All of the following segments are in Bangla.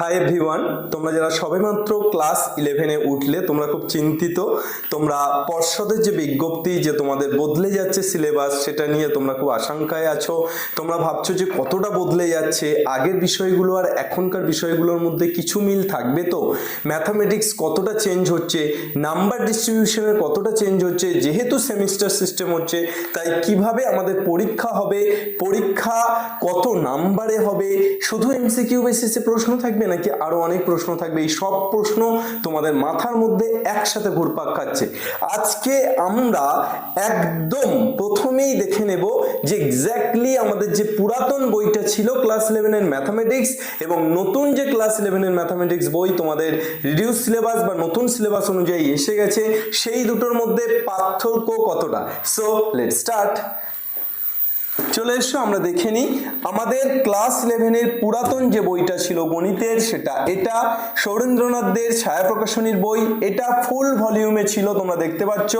হাই এভরিওয়ান তোমরা যারা সবেমাত্র ক্লাস ইলেভেনে উঠলে, তোমরা খুব চিন্তিত। তোমরা পর্ষদের যে বিজ্ঞপ্তি যে তোমাদের বদলে যাচ্ছে সিলেবাস সেটা নিয়ে তোমরা খুব আশঙ্কায় আছো। তোমরা ভাবছ যে কতটা বদলে যাচ্ছে, আগের বিষয়গুলো আর এখনকার বিষয়গুলোর মধ্যে কিছু মিল থাকবে তো? ম্যাথামেটিক্স কতটা চেঞ্জ হচ্ছে? নাম্বার ডিস্ট্রিবিউশনের কতটা চেঞ্জ হচ্ছে? যেহেতু সেমিস্টার সিস্টেম হচ্ছে, তাই কীভাবে আমাদের পরীক্ষা হবে? পরীক্ষা কত নাম্বারে হবে? শুধু এমসিকিউ বেসিসে প্রশ্ন থাকবে নাকি আরও অনেক প্রশ্ন থাকবে। এই সব প্রশ্ন তোমাদের মাথার মধ্যে একসাথে ঘুরপাক খাচ্ছে। আজকে আমরা একদম প্রথমেই দেখে নেব যে এক্স্যাক্টলি আমাদের যে পুরাতন বইটা ছিল ক্লাস ইলেভেনের ম্যাথামেটিক্স এবং নতুন যে ক্লাস ইলেভেনের ম্যাথামেটিক্স বই তোমাদের রিডিউস সিলেবাস বা নতুন সিলেবাস অনুযায়ী এসে গেছে, সেই দুটোর মধ্যে পার্থক্য কতটা? সো লেট স্টার্ট চলে এসো, আমরা দেখে নিই। আমাদের ক্লাস ইলেভেনের পুরাতন যে বইটা ছিল গণিতের, সেটা এটা সৌরেন্দ্রনাথদের ছায়া প্রকাশনীর বই। এটা ফুল ভলিউমে ছিল, তোমরা দেখতে পাচ্ছ।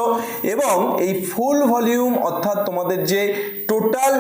এবং এই ফুল ভলিউম অর্থাৎ তোমাদের যে টোটাল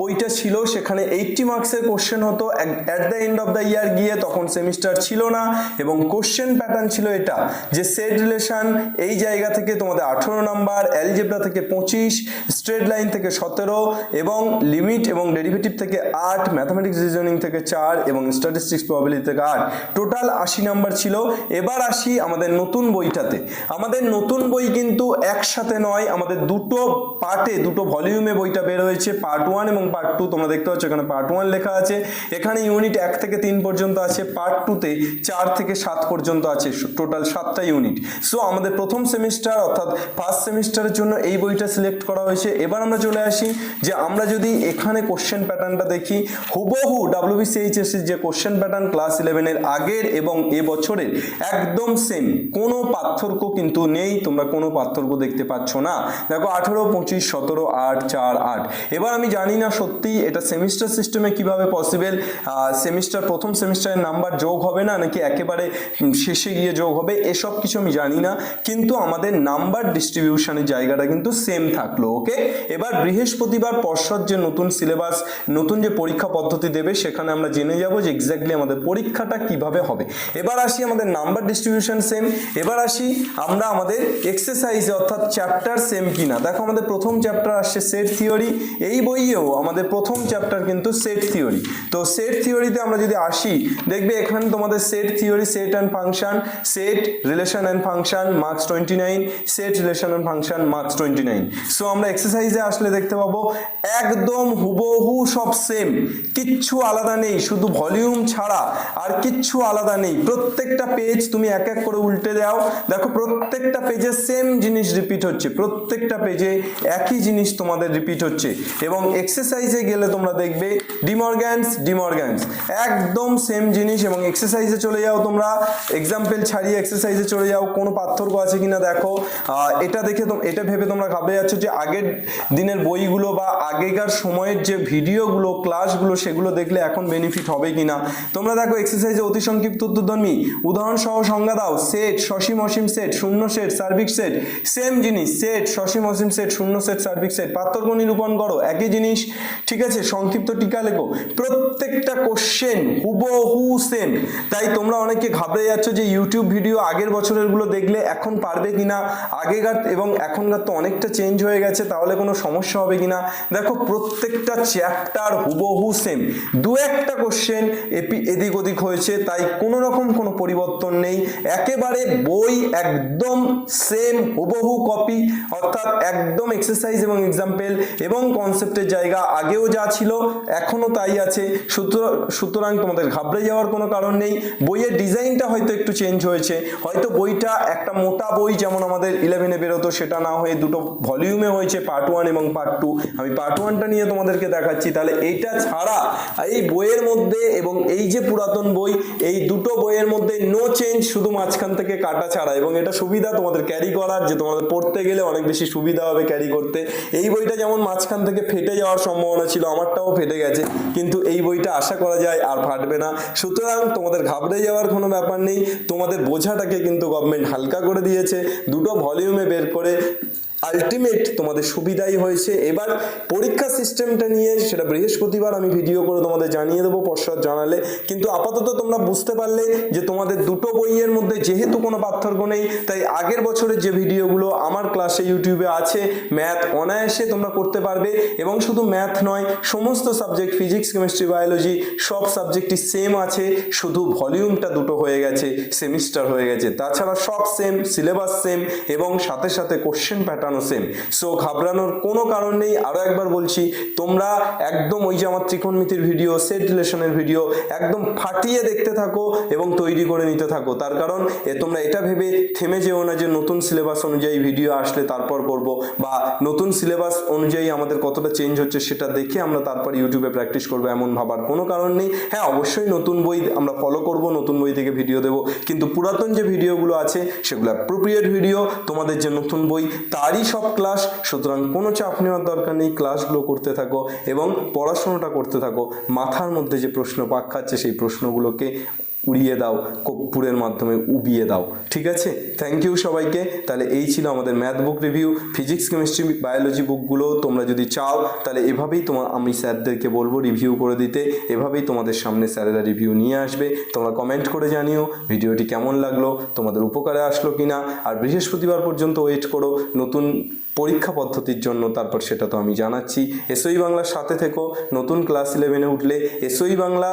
বইটা ছিল, সেখানে এইটটি মার্কসের কোশ্চেন হতো। At the end of the year গিয়ে তখন সেমিস্টার ছিল না। এবং কোশ্চেন প্যাটার্ন ছিল এটা, যে সেট রিলেশন এই জায়গা থেকে তোমাদের আঠেরো নাম্বার অ্যালজেব্রা থেকে পঁচিশ স্ট্রেট লাইন থেকে সতেরো, এবং লিমিট এবং ডেরিভেটিভ থেকে আট ম্যাথামেটিক্স রিজনিং থেকে চার এবং স্ট্যাটিস্টিক্স প্রবাবিলিটি থেকে আট। টোটাল আশি নাম্বার ছিল। এবার আসি আমাদের নতুন বইটাতে। আমাদের নতুন বই কিন্তু একসাথে নয়, আমাদের দুটো পার্টে, দুটো ভলিউমে বইটা বের হয়েছে পার্ট ওয়ান এবং পার্ট টু তোমরা দেখতে পাচ্ছ এখানে পার্ট ওয়ান লেখা আছে। এখানে ইউনিট এক থেকে তিন পর্যন্ত আছে পার্ট টুতে চার থেকে সাত পর্যন্ত আছে টোটাল সাতটা ইউনিট সো আমাদের প্রথম সেমিস্টার অর্থাৎ ফার্স্ট সেমিস্টারের জন্য এই বইটা সিলেক্ট করা হয়েছে। এবার আমরা চলে আসি যে আমরা এখানে কোশ্চেন প্যাটার্নটা দেখি, হুবহু ডাব্লিউবিসিএইচএস যে কোশ্চেন প্যাটার্ন ক্লাস ইলেভেনের আগের এবং এ বছরের একদম সেম কোনো পার্থক্য কিন্তু নেই, তোমরা কোনো পার্থক্য দেখতে পাচ্ছ না। দেখো আঠেরো, পঁচিশ, সতেরো, আট, চার, আট। এবার আমি জানি না সত্যি এটা সেমিস্টার সিস্টেমে কীভাবে পসিবল সেমিস্টার প্রথম সেমিস্টারের নাম্বার যোগ হবে না, নাকি একেবারে শেষে গিয়ে যোগ হবে, এসব কিছু আমি জানি না। কিন্তু আমাদের নাম্বার ডিস্ট্রিবিউশনের জায়গাটা কিন্তু সেম থাকল ওকে এবার বৃহস্পতিবার পর্ষদ যে নতুন সিলেবাস নতুন যে পরীক্ষা পদ্ধতি দেবে, সেখানে আমরা জেনে যাব যে এক্স্যাক্টলি আমাদের পরীক্ষাটা কীভাবে হবে। এবার আসি আমাদের নাম্বার ডিস্ট্রিবিউশন সেম এবার আসি আমরা আমাদের এক্সারসাইজে অর্থাৎ চ্যাপ্টার সেম কিনা। দেখো আমাদের প্রথম চ্যাপ্টার আসছে সেট থিওরি এই বইয়েও আমাদের প্রথম চ্যাপ্টার কিন্তু সেট থিওরি তো সেট থিওরিতে আমরা যদি আসি, দেখবে এখানে তোমাদের set theory set and function set relation and function marks twenty nine set relation and function marks twenty nine so আমরা এক্সারসাইজে আসলে দেখতে পাবো একদম হুবহু সব সেম কিচ্ছু আলাদা নেই, শুধু ভলিউম ছাড়া আর কিচ্ছু আলাদা নেই। প্রত্যেকটা পেজ তুমি এক এক করে উল্টে দাও। দেখো, প্রত্যেকটা পেজে সেম জিনিস রিপিট হচ্ছে। প্রত্যেকটা পেজে একই জিনিস তোমাদের রিপিট হচ্ছে। এবং এক্সারসাইজে গেলে তোমরা দেখবে ডিমর্গ্যান্স ডিমর্গ্যান্স একদম সেম জিনিস এবং এক্সারসাইজে চলে যাও তোমরা। এক্সাম্পল ছাড়িয়ে এক্সারসাইজে চলে যাও। কোনো পার্থক্য আছে কিনা দেখো। এটা দেখে এটা ভেবে তোমরা ঘাবড়ে যাচ্ছ যে আগের দিনের বইগুলো বা আগেকার সময়ের যে ভিডিওগুলো, ক্লাসগুলো, সেগুলো দেখলে এখন বেনিফিট হবে কিনা? তোমরা দেখো এক্সারসাইজে অতি সংক্ষিপ্ত উদ্বোধনী উদাহরণ সহ সংজ্ঞা দাও। সেট, সসীম অসীম সেট, শূন্য সেট, সার্বিক সেট। সেম জিনিস, সেট, সসীম অসীম সেট, শূন্য সেট, সার্বিক সেট। পার্থক্য নিরূপণ করো। একই জিনিস, ঠিক আছে? সংক্ষিপ্ত টিকা লেখো। প্রত্যেকটা কোশ্চেন হুবহু সেম তাই তোমরা অনেকে ঘাবড়ে যাচ্ছ যে ইউটিউব ভিডিও আগের বছরেরগুলো দেখলে এখন পারবে কিনা? আগেকার এবং এখনকার তো অনেকটা চেঞ্জ হয়ে গেছে, তাহলে কোনো সমস্যা হবে কিনা? দেখো প্রত্যেকটা চ্যাপ্টার হুবহু সেম দু একটা কোশ্চেন এপি, এদিক ওদিক হয়েছে, তাই কোনো রকম কোনো পরিবর্তন নেই। একেবারে বই একদম সেম হুবহু কপি অর্থাৎ একদম এক্সারসাইজ এবং এক্সাম্পল এবং কনসেপ্টের জায়গা। আগেও যা ছিল এখনও তাই আছে। সুতরাং তোমাদের ঘাবড়ে যাওয়ার কোনো কারণ নেই। বইয়ের ডিজাইনটা হয়তো একটু চেঞ্জ হয়েছে। হয়তো বইটা একটা মোটা বই, যেমন আমাদের ইলেভেনে বেরোতো, সেটা না হয়ে দুটো ভলিউমে হয়েছে পার্ট ওয়ান এবং পার্ট টু আমি পার্ট ওয়ানটা নিয়ে তোমাদেরকে দেখাচ্ছি। তাহলে এইটা ছাড়া এই বইয়ের মধ্যে এবং এই যে পুরাতন বই, এই দুটো বইয়ের মধ্যে নো চেঞ্জ শুধু মাঝখান থেকে কাটা ছাড়া এবং এটা সুবিধা তোমাদের ক্যারি করার যে তোমাদের পড়তে গেলে অনেক বেশি সুবিধা হবে ক্যারি করতে। এই বইটা যেমন মাঝখান থেকে ফেটে যাওয়ার সম্ভাবনা ছিল, আমারটাও ফেটে গেছে, কিন্তু এই বইটা আশা করা যায় আর ফাটবে না। সুতরাং তোমাদের ঘাবড়ে যাওয়ার কোনো ব্যাপার নেই, তোমাদের বোঝাটাকে কিন্তু গভর্নমেন্ট হালকা করে দিয়েছে, দুটো ভলিউমে বের করে আলটিমেট তোমাদের সুবিধাই হয়েছে। এবার পরীক্ষা সিস্টেমটা নিয়ে সেটা বৃহস্পতিবার আমি ভিডিও করে তোমাদের জানিয়ে দেবো পশ্চাৎ জানালে। কিন্তু আপাতত তোমরা বুঝতে পারলে যে তোমাদের দুটো বইয়ের মধ্যে যেহেতু কোনো পার্থক্য নেই, তাই আগের বছরের যে ভিডিওগুলো আমার ক্লাসে ইউটিউবে আছে। ম্যাথ অনায়াসে তোমরা করতে পারবে। এবং শুধু ম্যাথ নয়, সমস্ত সাবজেক্ট ফিজিক্স কেমিস্ট্রি বায়োলজি সব সাবজেক্টই সেম আছে। শুধু ভলিউমটা দুটো হয়ে গেছে সেমিস্টার হয়ে গেছে। তাছাড়া সব সেম সিলেবাস সেম এবং সাথে সাথে কোশ্চেন প্যাটার্নও সেম সো ঘাবড়ানোর কোনো কারণ নেই। আরও একবার বলছি, তোমরা একদম ওই যে আমার ত্রিকোণমিতির ভিডিও সেট রিলেশনের ভিডিও একদম ফাটিয়ে দেখতে থাকো এবং তৈরি করে নিতে থাকো। তার কারণ, এ তোমরা এটা ভেবে থেমে যেও না যে নতুন সিলেবাস অনুযায়ী ভিডিও আসলে তারপর করব বা নতুন সিলেবাস অনুযায়ী আমাদের কতটা চেঞ্জ হচ্ছে সেটা দেখে আমরা তারপর ইউটিউবে প্র্যাকটিস করব এমন ভাবার কোনো কারণ নেই। হ্যাঁ অবশ্যই নতুন বই আমরা ফলো করব, নতুন বই থেকে ভিডিও দেবো। কিন্তু পুরাতন যে ভিডিওগুলো আছে, সেগুলো অ্যাপ্রোপ্রিয়েট ভিডিও তোমাদের যে নতুন বই, তারই সব ক্লাস সুতরাং কোনো চাপ নেওয়ার দরকার নেই ক্লাসগুলো করতে থাকো এবং পড়াশোনাটা করতে থাকো। মাথার মধ্যে যে প্রশ্ন পাক খাচ্ছে সেই প্রশ্নগুলোকে উড়িয়ে দাও, কর্পূরের মাধ্যমে উবিয়ে দাও। ঠিক আছে? থ্যাংক ইউ সবাইকে। তাহলে এই ছিল আমাদের math book review physics chemistry biology বুকগুলো তোমরা যদি চাও, তাহলে এভাবেই তোমার আমি স্যারদেরকে বলব রিভিউ করে দিতে। এভাবেই তোমাদের সামনে স্যারেরা রিভিউ নিয়ে আসবে। তোমরা কমেন্ট করে জানিও, ভিডিওটি কেমন লাগল, তোমাদের উপকারে আসলো কি না আর বৃহস্পতিবার পর্যন্ত ওয়েট করো, নতুন পরীক্ষা পদ্ধতির জন্য। তারপর সেটা তো আমি জানাচ্ছি। এসওই বাংলার সাথে থেকো। নতুন ক্লাস ইলেভেনে উঠলে এসওই বাংলা,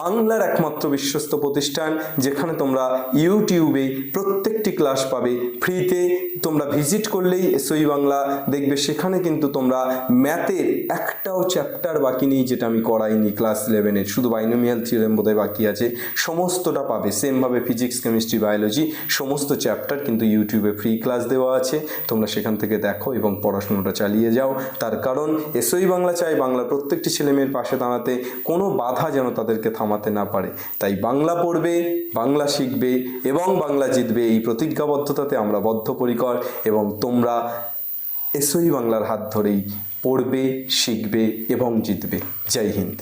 বাংলার একমাত্র বিশ্বস্ত প্রতিষ্ঠান যেখানে তোমরা ইউটিউবে প্রত্যেকটি ক্লাস পাবে। ফ্রিতে তোমরা ভিজিট করলেই এসওই বাংলা দেখবে। সেখানে কিন্তু তোমরা ম্যাথের একটাও চ্যাপ্টার বাকি নেই, যেটা আমি করাইনি ক্লাস ইলেভেনের শুধু বাইনোমিয়াল থিওরেম বোধহয় বাকি আছে। সমস্তটা পাবে। সেমভাবে ফিজিক্স কেমিস্ট্রি বায়োলজি সমস্ত চ্যাপ্টার কিন্তু ইউটিউবে ফ্রি ক্লাস দেওয়া আছে। তোমরা সেখান থেকে দেখো এবং পড়াশোনাটা চালিয়ে যাও। তার কারণ এসওই বাংলা চাই বাংলার প্রত্যেকটি ছেলেমেয়ের পাশে দাঁড়াতে কোনো বাধা যেন তাদেরকে থামাতে না পারে। তাই বাংলা পড়বে, বাংলা শিখবে এবং বাংলা জিতবে। এই প্রতিজ্ঞাবদ্ধতাতে আমরা বদ্ধপরিকর এবং তোমরা এসই বাংলার হাত ধরেই পড়বে, শিখবে এবং জিতবে। জয় হিন্দ।